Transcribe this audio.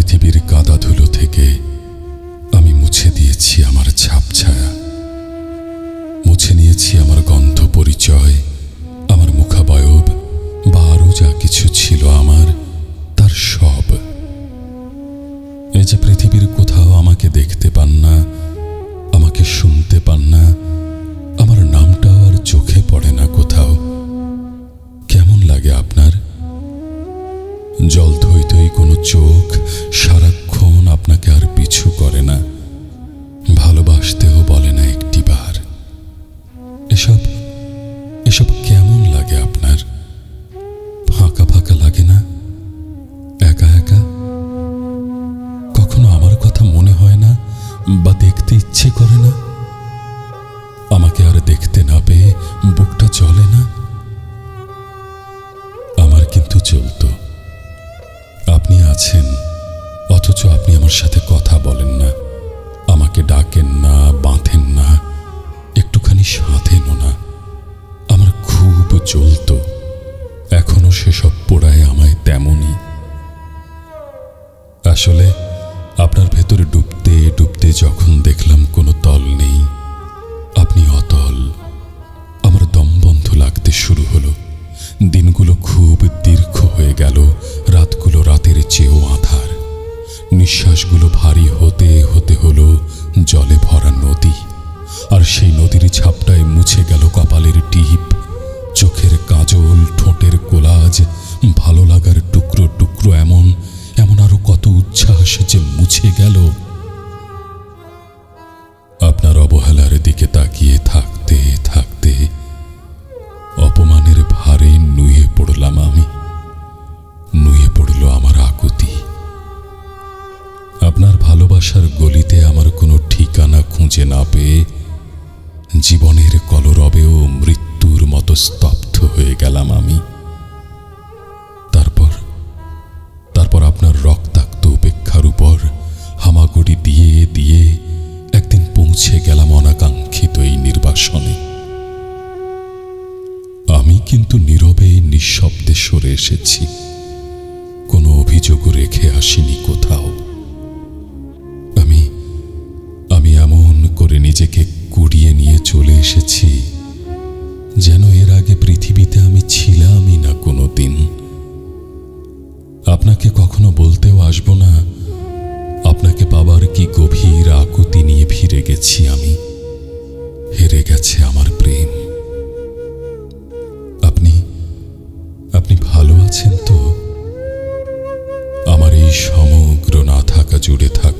পৃথিবীর কাদা ধুলো থেকে আমি মুছে দিয়েছি আমার ছাপ ছায়া। মুছে নিয়েছি আমার গন্ধ পরিচয়, আমার মুখাবয়ব বা আরও যা কিছু ছিল আমার, তার সব। এই যে পৃথিবীর কোথাও আমাকে দেখতে পান না, আমাকে শুনতে পান না, আমার নামটাও আর চোখে পড়ে না কোথাও। কেমন লাগে আপনার? জল থই থই কোনো চোখ বা দেখতে ইচ্ছে করে না? আমাকে আর দেখতে না পেয়ে বুকটা চলে না? আমার কিন্তু চলতো। আপনি আছেন, অথচ আপনি আমার সাথে কথা বলেন না। আমাকে ডাকেন না, বাঁধেন না। একটুখানি সাধেনও না। আমার খুব চলতো। এখনও সেসব পোড়ায় আমায় তেমনই। আসলে নিঃশ্বাসগুলো ভারী হতে হতে হলো জলে ভরা নদী। আর সেই নদীর ছাপটায় মুছে গেল কপালের টিপ। চোখের কাজল, ঠোঁটের কোলাজ, ভালো লাগার টুকরো টুকরো এমন এমন আরও কত উচ্ছ্বাস যে মুছে গেল ভালোবাসার গলিতে আমার কোনো ঠিকানা খুঁজে না পেয়ে জীবনের কলরবেও মৃত্যুর মতো স্তব্ধ হয়ে গেলাম আমি। তারপর তারপর আপনার রক্তাক্ত উপেক্ষার উপর হামাগুড়ি দিয়ে দিয়ে একদিন পৌঁছে গেলাম অনাকাঙ্ক্ষিত এই নির্বাসনে। আমি কিন্তু নীরবে, নিঃশব্দে সরে এসেছি। কোনো অভিযোগ রেখে আসিনি কোথাও। এসেছি, যেন এর আগে পৃথিবীতে আমি ছিলামই না কোনো দিন আপনাকে কখনো বলতেও আসব না, আপনাকে পাবার কি গভীর আকুতি নিয়ে ফিরে গেছি আমি। হেরে গেছে আমার প্রেম। আপনি আপনি ভালো আছেন তো? আমার এই সমগ্র না থাকা জুড়ে থাকা